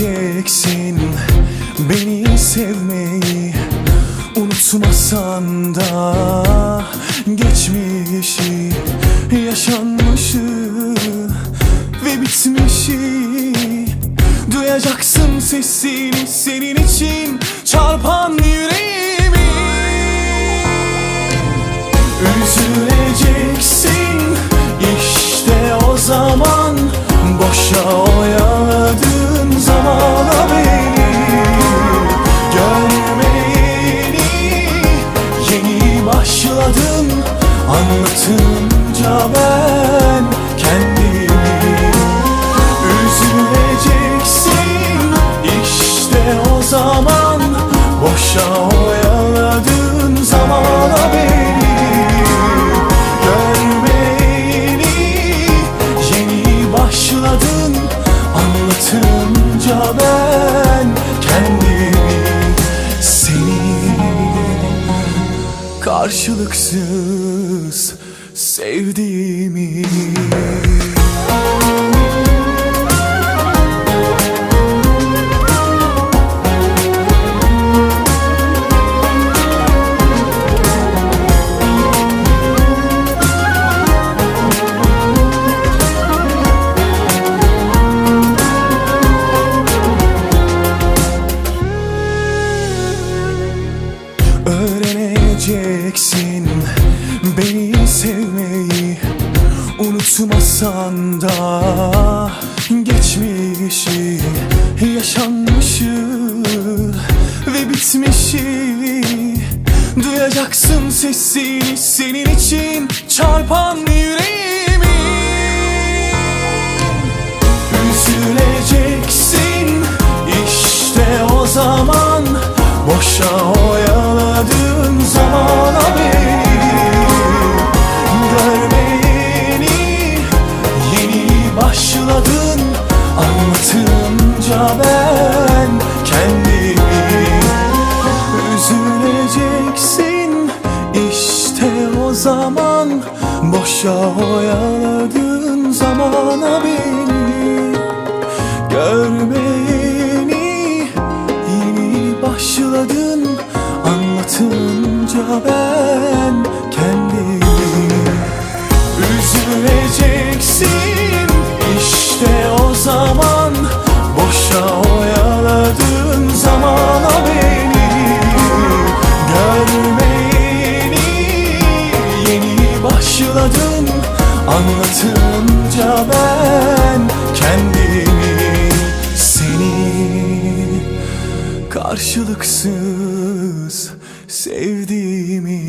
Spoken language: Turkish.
öğreneceksin Beni sevmeyi. Unutmasan da Geçmişi Yaşanmışı Ve bitmişi. Duyacaksın sesini senin için Çarpan yüreği. Karşılıksız sevdiğimi Öğreneceksin beni sevmeyi Unutmasan da. Geçmişi Yaşanmışı ve bitmişi Duyacaksın sesini senin için çarpan yüreğimi zaman Boşa oyaladığın zamana beni Görmeyeni yeni başladın Anlatınca ben kendimi Üzüleceksin. İşte o zaman Boşa oyaladığın Anlatınca ben kendimi Seni karşılıksız sevdiğimi